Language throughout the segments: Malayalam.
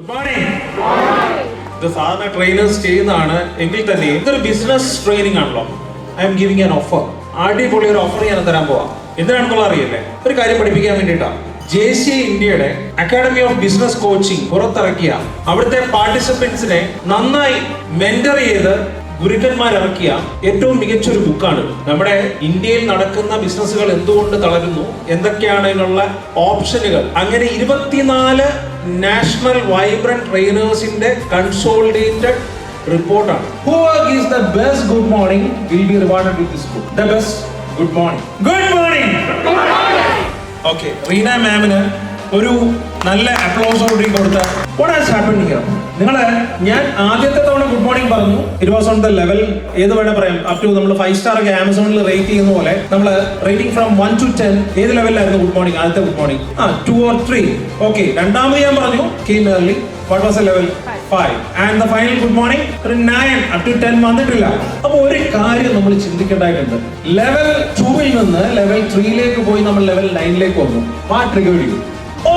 ഇത് സാധാരണ ട്രെയിനേഴ്സ് ചെയ്യുന്നതാണ്. എങ്കിൽ തന്നെ ഇതൊരു ബിസിനസ് ട്രെയിനിങ് ആണല്ലോ. I'm giving an offer അടിപൊളി ഒരു ഓഫർ ഞാൻ തരാൻ പോവാം. എന്തിനാണെന്നുള്ള അറിയില്ലേ? ഒരു കാര്യം പഠിപ്പിക്കാൻ വേണ്ടിയിട്ടാണ് ജെ സി ഇന്ത്യയുടെ അക്കാഡമി ഓഫ് ബിസിനസ് കോച്ചിങ് പുറത്തിറക്കിയ അവിടുത്തെ പാർട്ടിസിപ്പൻസിനെ നന്നായി മെന്റർ ചെയ്ത് ഗുരുക്കന്മാർ ഇറക്കിയ ഏറ്റവും മികച്ച ഒരു ബുക്കാണ്. നമ്മുടെ ഇന്ത്യയിൽ നടക്കുന്ന ബിസിനസ്സുകൾ എന്തുകൊണ്ട് തളരുന്നു? എന്തൊക്കെയാണ് അതിനുള്ള ഓപ്ഷനുകൾ അങ്ങനെ ഇരുപത്തിനാല് നാഷണൽ വൈബ്രന്റ് ട്രെയിനേഴ്സിന്റെ കൺസോളിഡേറ്റഡ് റിപ്പോർട്ടാണ്. Who the best good morning will be rewarded with this book the best good morning good morning okay Reena മാമിന് ഒരു നല്ല അപ്ലോസോടി കൊടുത്ത വാട്ട് ഹാസ് ഹാപ്പൻ ഹിയർ നിങ്ങൾ ഞാൻ ആദ്യത്തെ തവണ ഗുഡ് മോർണിംഗ് പറഞ്ഞു. It was on the level ഏത് വേണേ പറയാം. അപ് ടു നമ്മൾ ഫൈവ് സ്റ്റാർ ഒക്കെ ആമസോണിൽ റേറ്റ് ചെയ്യുന്ന പോലെ നമ്മൾ rating from one to ten ഏത് ലെവലിലായിരുന്നു ഗുഡ് മോർണിംഗ് ആദ്യത്തെ ഗുഡ് മോർണിംഗ് ആ ടു ഓർ ത്രീ ഓക്കെ രണ്ടാമത് ഞാൻ പറഞ്ഞു came early what was a level five and the final good morning ഒരു നയൻ അപ് ടു ടെൻ വന്നിട്ടില്ല. അപ്പൊ ഒരു കാര്യം നമ്മൾ ചിന്തിക്കേണ്ടതായിട്ടുണ്ട്. ലെവൽ ടൂവിൽ നിന്ന് ലെവൽ ത്രീയിലേക്ക് പോയി നമ്മൾ ലെവൽ നയനിലേക്ക് വന്നു. ആ ട്രിഗർ ചെയ്തു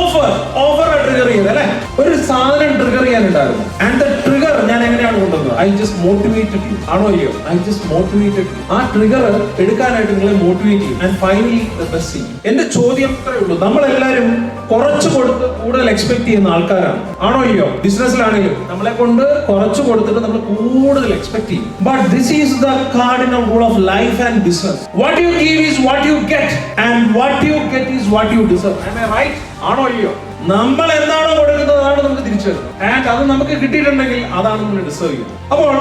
ഓഫർ ഓഫർ ട്രിഗർ ചെയ്ത് അല്ലെ? ഒരു സാധനം ട്രിഗർ ചെയ്യാനുണ്ടായിരുന്നു. ആൻഡ് ദ ട്രിഗർ ഞാൻ എങ്ങനെയാണ് കൊണ്ടുവന്നത്? ഐ ജസ്റ്റ് മോട്ടിവേറ്റഡ് യു ആണോ അയ്യോ ഐ ജസ്റ്റ് മോട്ടിവേറ്റഡ് ആ ട്രിഗർ എടുക്കാനായിട്ട് നിങ്ങളെ മോട്ടിവേറ്റ് ചെയ്യും. ആൻഡ് ഫൈനലി ദ ബെസ്റ്റ് എന്റെ ചോദ്യം ഇത്രയേ ഉള്ളൂ. നമ്മളെല്ലാരും കുറച്ച് കൊടുത്ത് കൂടുതൽ എക്സ്പെക്ട് ചെയ്യുന്ന ആൾക്കാരാണ്. ആണോ ഇല്ലയോ? ബിസിനസ്സിലാണെങ്കിലും നമ്മളെ കൊണ്ട് കുറച്ച് കൊടുത്തിട്ട് നമ്മൾ കൂടുതൽ എക്സ്പെക്ട് ചെയ്യും. But this is the cardinal rule of life and business what you give is what you get and what you get is what you deserve right ആണോ ഇല്ലയോ? നമ്മൾ എന്താണോ കൊടുക്കുന്നത് അതാണ് നമുക്ക് തിരിച്ചു വരുന്നത് ആൻഡ് അത് നമുക്ക് കിട്ടിയിട്ടുണ്ടെങ്കിൽ അതാണ് നമ്മൾ ഡിസേർവ് ചെയ്യുന്നത്. അപ്പോൾ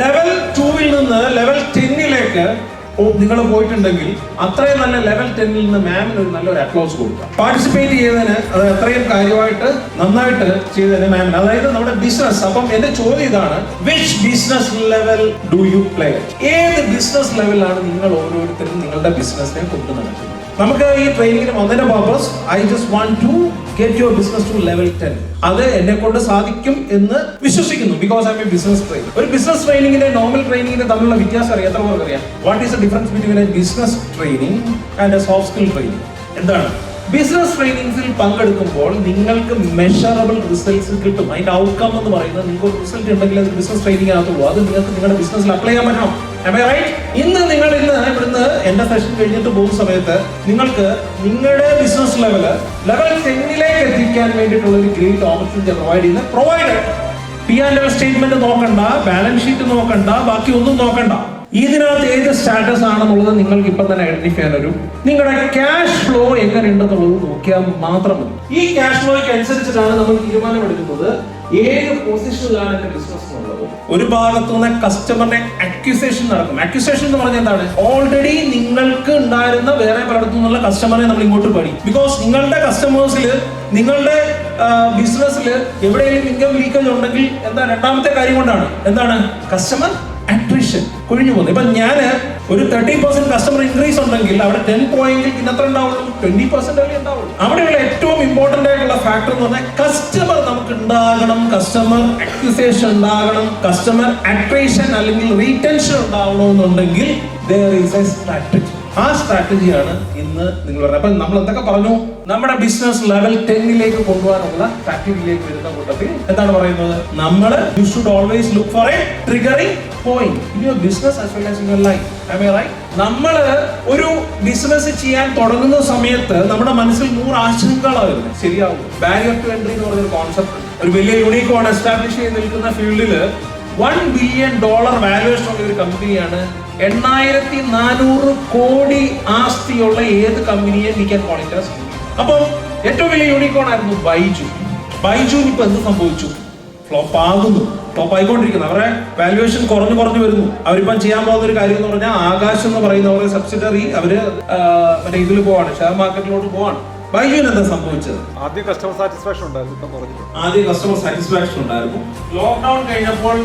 ലെവൽ ടൂവിൽ നിന്ന് ലെവൽ ടെന്നിലേക്ക് നിങ്ങൾ പോയിട്ടുണ്ടെങ്കിൽ അത്രയും നല്ല ലെവൽ ടെന്നിൽ നിന്ന് മാമിന് ഒരു നല്ലൊരു അപ്ലോസ് കൊടുക്കുക. പാർട്ടിസിപ്പേറ്റ് ചെയ്തതിന് അത് അത്രയും കാര്യമായിട്ട് നന്നായിട്ട് ചെയ്തതിന് മാമിന് അതായത് നമ്മുടെ ബിസിനസ് അപ്പം എന്റെ ചോദ്യം ഇതാണ് which business level do you play ഏത് ബിസിനസ് ലെവലാണ് നിങ്ങൾ ഓരോരുത്തരും നിങ്ങളുടെ ബിസിനസ്സിനെ കൊണ്ടു നടക്കുന്നത്? നമുക്ക് ഈ ട്രെയിനിങ്ങിന് വന്നതിന്റെ purpose I just want to get your business to level ten അത് എന്നെ കൊണ്ട് സാധിക്കും എന്ന് വിശ്വസിക്കുന്നു because I am a business train ഒരു ബിസിനസ് ട്രെയിനിങ്ങിന്റെ നോർമൽ ട്രെയിനിങ്ങിന്റെ തമ്മിലുള്ള വ്യത്യാസം അറിയാം. എത്ര പേർക്ക് അറിയാം? What is the difference between a business training and a soft skill training എന്താണ്? ബിസിനസ് ട്രെയിനിങ്സിൽ പങ്കെടുക്കുമ്പോൾ നിങ്ങൾക്ക് മെഷറബിൾ റിസൾട്ട്സ് കിട്ടും. അതിന്റെ ഔട്ട്കം എന്ന് പറയുന്നത് നിങ്ങൾക്ക് റിസൾട്ട് ഉണ്ടെങ്കിൽ അത് ബിസിനസ് ട്രെയിനിങ് ആകത്തുള്ളൂ. അത് നിങ്ങൾക്ക് നിങ്ങളുടെ ബിസിനസ്സിൽ അപ്ലൈ ചെയ്യാൻ പറ്റണം? ഇന്ന് നിങ്ങൾ ഇന്ന് ഇവിടുന്ന് എന്റെ സെഷൻ കഴിഞ്ഞിട്ട് പോകുന്ന സമയത്ത് നിങ്ങൾക്ക് നിങ്ങളുടെ ബിസിനസ് ലെവൽ ലെവൽ ടെന്നിലേക്ക് എത്തിക്കാൻ വേണ്ടിയിട്ടുള്ള ഒരു ഗ്രേറ്റ് ഓപ്പർച്യൂണിറ്റി പ്രൊവൈഡ് ചെയ്യുന്ന. പ്രൊവൈഡർ പി ആൻഡ് സ്റ്റേറ്റ്മെന്റ് നോക്കണ്ട ബാലൻസ് ഷീറ്റ് നോക്കണ്ട ബാക്കി ഒന്നും നോക്കണ്ട. ഇതിനകത്ത് ഏത് സ്റ്റാറ്റസ് ആണെന്നുള്ളത് നിങ്ങൾക്ക് ഇപ്പം തന്നെ ഐഡന്റിഫൈ ചെയ്യാൻ വരും നിങ്ങളുടെ ക്യാഷ് ഫ്ലോ എങ്ങനെയുണ്ടെന്നുള്ളത് നോക്കിയാൽ മാത്രം മതി. ഈ ക്യാഷ് ഫ്ലോയ്ക്ക് അനുസരിച്ചിട്ടാണ് നമ്മൾ തീരുമാനമെടുക്കുന്നത് ഏത് പൊസിഷനിലാണ് എന്റെ ബിസിനസ് ഒരു ഭാഗത്തു നിന്ന് കസ്റ്റമറിനെ അക്യൂസേഷൻ നടക്കും. അക്യൂസേഷൻ എന്ന് പറഞ്ഞാൽ എന്താണ്? ഓൾറെഡി നിങ്ങൾക്ക് ഉണ്ടായിരുന്ന വേറെ പലയിടത്തു നിന്നുള്ള കസ്റ്റമറെ നമ്മൾ ഇങ്ങോട്ട് പണി ബിക്കോസ് നിങ്ങളുടെ കസ്റ്റമേഴ്സിൽ നിങ്ങളുടെ ബിസിനസ്സിൽ എവിടെയെങ്കിലും ഇൻകം ലീക്കേജ് ഉണ്ടെങ്കിൽ എന്താ രണ്ടാമത്തെ കാര്യം കൊണ്ടാണ്? എന്താണ്? കസ്റ്റമർ അട്രിഷൻ കുഴിഞ്ഞു പോകുന്നത് ഇപ്പൊ ഞാൻ ഒരു തേർട്ടി പെർസെന്റ് കസ്റ്റമർ ഇൻക്രീസ് ഉണ്ടെങ്കിൽ അവിടെ ടെൻ പോയിന്റിൽ ഇന്നത്ര ഉണ്ടാവുള്ളൂ ട്വന്റി പെർസെന്റ് അല്ലേ ഉണ്ടാവുള്ളൂ. അവിടെയുള്ള ഏറ്റവും ഇമ്പോർട്ടന്റ് ആയിട്ടുള്ള ഫാക്ടർ എന്ന് പറഞ്ഞാൽ കസ്റ്റമർ നമുക്ക് ഉണ്ടാകണം. കസ്റ്റമർ അക്വിസേഷൻ ഉണ്ടാകണം. കസ്റ്റമർ അട്രേഷൻ അല്ലെങ്കിൽ റീറ്റൻഷൻ ഉണ്ടാവണമെന്നുണ്ടെങ്കിൽ ദർ ഈസ് എ strategy. ആ സ്ട്രാറ്റജിയാണ് ഇന്ന് നിങ്ങൾ പറഞ്ഞത്. അപ്പൊ നമ്മൾ എന്തൊക്കെ പറഞ്ഞു? നമ്മുടെ ബിസിനസ് ലെവൽ ടെന്നിലേക്ക് കൊണ്ടുപോകാനുള്ള സ്ട്രാറ്റജിയിലേക്ക് വരുന്ന കൂട്ടത്തിൽ എന്താണ് പറയുന്നത്? നമ്മൾ you should always look for a triggering point in your business your life I right നമ്മൾ ഒരു ബിസിനസ് ചെയ്യാൻ തുടങ്ങുന്ന സമയത്ത് നമ്മുടെ മനസ്സിൽ നൂറ് ആശങ്കകളാണ്. ശരിയാവും. ബാരിയർ ടു എൻട്രി എന്ന് പറഞ്ഞൊരു കോൺസെപ്റ്റ് ഒരു വലിയ യൂണിക്കോൺ എസ്റ്റാബ്ലിഷ് ചെയ്ത് നിൽക്കുന്ന ഫീൽഡിൽ വൺ ബില്യൺ ഡോളർ വാല്യുവേഷൻ ഉള്ള ഒരു കമ്പനിയാണ് എണ്ണായിരത്തി നാനൂറ് കോടി ആസ്തിയുള്ള ഏത് കമ്പനിയെ വിൽക്കാൻ ക്യാൻ അപ്പോൾ അപ്പം ഏറ്റവും വലിയ യൂണിക്കോൺ ആയിരുന്നു ബൈജു. ബൈജുവിന് ഇപ്പൊ എന്ത് സംഭവിച്ചു? ഫ്ലോപ്പ് ആകുന്നു. ഫ്ലോപ്പ് ആയിക്കൊണ്ടിരിക്കുന്നു. അവരെ വാല്യുവേഷൻ കുറഞ്ഞു കുറഞ്ഞു വരുന്നു. അവരിപ്പം ചെയ്യാൻ പോകുന്ന ഒരു കാര്യം എന്ന് പറഞ്ഞാൽ ആകാശ് എന്ന് പറയുന്ന അവരുടെ സബ്സിഡറി അവർ മറ്റേ ഇതിൽ പോവാണ്. ഷെയർ മാർക്കറ്റിലോട്ട് പോവാണ്. ബൈജുവിന് എന്താ സംഭവിച്ചത്? ആദ്യം കസ്റ്റമർ സാറ്റിസ്ഫാക്ഷൻ ഉണ്ടായിരുന്നു ആദ്യം കസ്റ്റമർ സാറ്റിസ്ഫാക്ഷൻ ഉണ്ടായിരുന്നു. ലോക്ക്ഡൌൺ കഴിഞ്ഞപ്പോൾ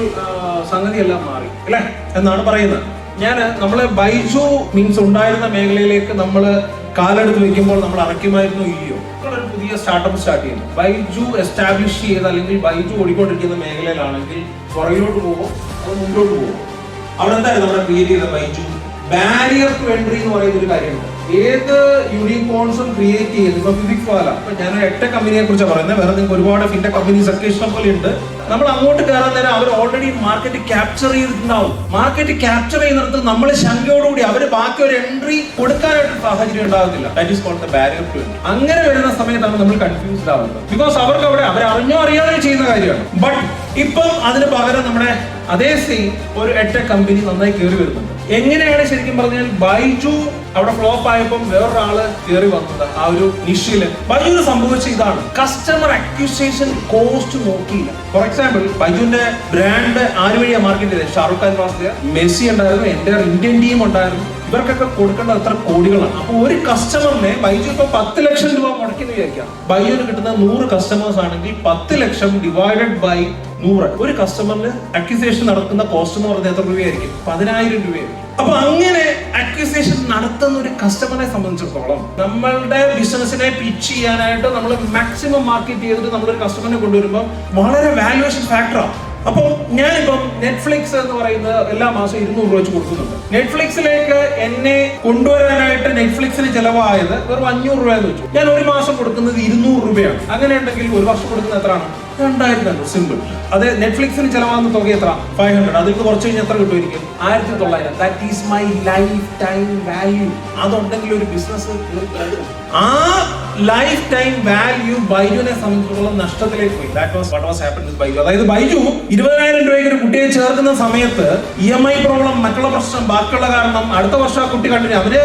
സംഗതി എല്ലാം മാറി. അല്ലേ? എന്നാണ് പറയുന്നത്. ഞാൻ നമ്മളെ ബൈജു മീൻസ് ഉണ്ടായിരുന്ന മേഖലയിലേക്ക് നമ്മൾ കാലെടുത്ത് വെക്കുമ്പോൾ നമ്മൾ അറയ്ക്കുമായിരുന്നു ഇല്ലയോ ഒരു പുതിയ സ്റ്റാർട്ടപ്പ് സ്റ്റാർട്ട് ചെയ്യുന്നു ബൈജു എസ്റ്റാബ്ലിഷ് ചെയ്ത് അല്ലെങ്കിൽ ബൈജു ഓടിക്കൊണ്ടിരിക്കുന്ന മേഖലയിലാണെങ്കിൽ പുറകിലോട്ട് പോകും അത് മുന്നോട്ട് പോകും. അവിടെ എന്തായാലും നമ്മുടെ ക്രിയേറ്റ് ചെയ്ത ബൈജു? ബാരിയർ ടു എൻട്രി എന്ന് പറയുന്ന ഒരു കാര്യമുണ്ട്. ഏത് യൂണിക്കോൺസും ക്രിയേറ്റ് ചെയ്ത് ഇപ്പൊ ഫിസിക് വാല ഇപ്പൊ ഞാൻ എട്ട കമ്പനിയെ കുറിച്ചാണ് പറയുന്നത്. വേറെ നിങ്ങൾക്ക് ഒരുപാട് ഫിന്റെ കമ്പനീസ് ഒക്കെ ഇഷ്ടം പോലെ ഉണ്ട്. നമ്മൾ അങ്ങോട്ട് കയറാൻ നേരം അവർ ഓൾറെഡി മാർക്കറ്റ് ക്യാപ്ചർ ചെയ്തിട്ടുണ്ടാവും. മാർക്കറ്റ് ക്യാപ്ചർ ചെയ്യുന്നിടത്ത് നമ്മൾ ശങ്കയോടുകൂടി അവർ ബാക്കി ഒരു എൻട്രി കൊടുക്കാനായിട്ട് സാഹചര്യം ഉണ്ടാകുന്നില്ല ദാറ്റ് ഈസ് ബാരിയർ ടു അങ്ങനെ വരുന്ന സമയത്താണ് നമ്മൾ കൺഫ്യൂസ്ഡ് ആവുന്നത്. ബിക്കോസ് അവർക്ക് അവിടെ അവർ അറിഞ്ഞോ അറിയാതെ ചെയ്യുന്ന കാര്യമാണ്. ബട്ട് ഇപ്പം അതിന് പകരം നമ്മുടെ അതേ സെയിം ഒരു എട്ട കമ്പനി നന്നായി കയറി വരുന്നുണ്ട്. എങ്ങനെയാണ് ശരിക്കും പറഞ്ഞാൽ ബൈജു അവിടെ ഫ്ലോപ്പ് ആയപ്പോൾ വേറൊരാൾ കയറി വന്നത്? ആ ഒരു നിഷിൽ. ബൈജുവിന് സംഭവിച്ച ഇതാണ്. കസ്റ്റമർ അക്യൂസേഷൻ കോസ്റ്റ് നോക്കിയില്ല. ഫോർ എക്സാമ്പിൾ ബൈജുവിന്റെ ബ്രാൻഡ് ആര് വഴിയാണ് മാർക്കറ്റ് ചെയ്തത്? ഷാറുഖ് ഖാൻ വാസ്തയ മെസ്സി ഉണ്ടായിരുന്നു എന്റെ ഇന്ത്യൻ ടീം ഉണ്ടായിരുന്നു. ഇവർക്കൊക്കെ കൊടുക്കേണ്ട എത്ര കോടികളാണ്. അപ്പൊ ഒരു കസ്റ്റമറിനെ ബൈജു ഇപ്പൊ പത്ത് ലക്ഷം രൂപ മുടക്കി എന്ന് വിചാരിക്കാം. ബൈജുവിന് കിട്ടുന്ന നൂറ് കസ്റ്റമേഴ്സ് ആണെങ്കിൽ പത്ത് ലക്ഷം ഡിവൈഡഡ് ബൈ നൂറ്. ഒരു കസ്റ്റമറിന് അക്യൂസേഷൻ നടക്കുന്ന കോസ്റ്റ് എന്ന് പറഞ്ഞാൽ എത്ര രൂപയായിരിക്കും? പതിനായിരം രൂപയായിരിക്കും. അപ്പൊ അങ്ങനെ അക്വിസേഷൻ നടത്തുന്ന ഒരു കസ്റ്റമറെ സംബന്ധിച്ചിടത്തോളം നമ്മളുടെ ബിസിനസിനെ പിച്ച് ചെയ്യാനായിട്ട് നമ്മൾ മാക്സിമം മാർക്കറ്റ് ചെയ്തിട്ട് നമ്മളൊരു കസ്റ്റമറിനെ കൊണ്ടുവരുമ്പോൾ വളരെ വാല്യുവേഷൻ ഫാക്ടറാണ് അപ്പം ഞാനിപ്പം നെറ്റ്ഫ്ലിക്സ് എന്ന് പറയുന്നത് എല്ലാ മാസവും ഇരുന്നൂറ് രൂപ വെച്ച് കൊടുക്കുന്നുണ്ട്. നെറ്റ്ഫ്ലിക്സിലേക്ക് എന്നെ കൊണ്ടുവരാനായിട്ട് നെറ്റ്ഫ്ലിക്സിന് ചിലവായത് വെറും അഞ്ഞൂറ് രൂപ എന്ന് വെച്ചു. ഞാൻ ഒരു മാസം കൊടുക്കുന്നത് ഇരുന്നൂറ് രൂപയാണ്. അങ്ങനെ ഉണ്ടെങ്കിൽ ഒരു വർഷം കൊടുക്കുന്നത് എത്രയാണ്? രണ്ടായിരത്തി സിമ്പിൾ അത് നെറ്റ്ഫ്ലിക്സിന് ചെലവാകുന്ന തുക എത്ര? ഫൈവ് ഹൺഡ്രഡ് അതിൽ കുറച്ച് കഴിഞ്ഞാൽ എത്ര കിട്ടുമായിരിക്കും ആയിരത്തി തൊള്ളായിരം that is my life time value അതുണ്ടെങ്കിൽ ഒരു ബിസിനസ് ആ ലൈഫ് ടൈം വാല്യൂ ബൈജുവിനെ സംബന്ധിച്ചിടത്തോളം നഷ്ടത്തിലേക്ക് പോയി. That was what was happen with Byju. അതായത് ബൈജു ഇരുപതിനായിരം രൂപയ്ക്ക് ഒരു കുട്ടിയെ ചേർക്കുന്ന സമയത്ത് ഇ എം ഐ പ്രോബ്ലം മറ്റുള്ള പ്രശ്നം ബാക്കിയുള്ള കാരണം അടുത്ത വർഷം ആ കുട്ടി കണ്ടിന്യൂ. അവർ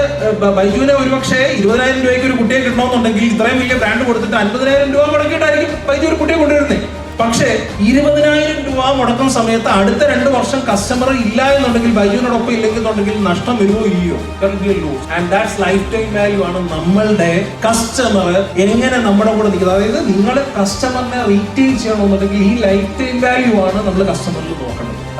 ബൈജുവിനെ ഒരുപക്ഷെ ഇരുപതിനായിരം രൂപയ്ക്ക് ഒരു കുട്ടിയെ കിട്ടണമെന്നുണ്ടെങ്കിൽ ഇത്രയും വലിയ ബ്രാൻഡ് കൊടുത്തിട്ട് അൻപതിനായിരം രൂപ മുടക്കിയിട്ടായിരിക്കും ബൈജു ഒരു കുട്ടിയെ കൊണ്ടുവരുന്നത് പക്ഷേ ഇരുപതിനായിരം രൂപ മുടക്കുന്ന സമയത്ത് അടുത്ത രണ്ട് വർഷം കസ്റ്റമർ ഇല്ല എന്നുണ്ടെങ്കിൽ ബൈജുവിനോടൊപ്പം ഇല്ലെങ്കിൽ എന്നുണ്ടെങ്കിൽ നഷ്ടം വരുമോ ഇല്ലയോ? And that's life time value ആണ് നമ്മളുടെ കസ്റ്റമർ എങ്ങനെ നമ്മുടെ കൂടെ നിൽക്കുന്നത്. അതായത് നിങ്ങൾ കസ്റ്റമറിനെ റീറ്റെയിൽ ചെയ്യണമെന്നുണ്ടെങ്കിൽ ഈ ലൈഫ് ടൈം വാല്യൂ ആണ് നമ്മൾ കസ്റ്റമറിൽ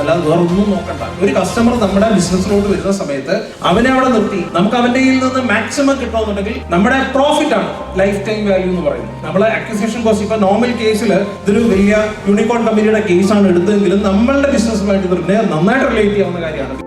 അല്ലാതെ വേറെ ഒന്നും നോക്കണ്ട. ഒരു കസ്റ്റമർ നമ്മുടെ ബിസിനസ്സിലോട്ട് വരുന്ന സമയത്ത് അവനെ അവിടെ നിർത്തി. നമുക്ക് അവന്റെ കയ്യിൽ നിന്ന് മാക്സിമം കിട്ടണമെന്നുണ്ടെങ്കിൽ നമ്മുടെ പ്രോഫിറ്റ് ആണ്. ലൈഫ് ടൈം വാല്യൂ എന്ന് പറയുന്നത്. നമ്മളെ അക്വിസിഷൻ കോസ്റ്റ് ഇപ്പൊ നോർമൽ കേസിൽ ഇതൊരു വലിയ യൂണിക്കോൺ കമ്പനിയുടെ കേസാണ് എടുത്തതെങ്കിലും നമ്മളുടെ ബിസിനസ്സുമായിട്ട് നന്നായിട്ട് റിലേറ്റ് ചെയ്യാവുന്ന കാര്യമാണ്.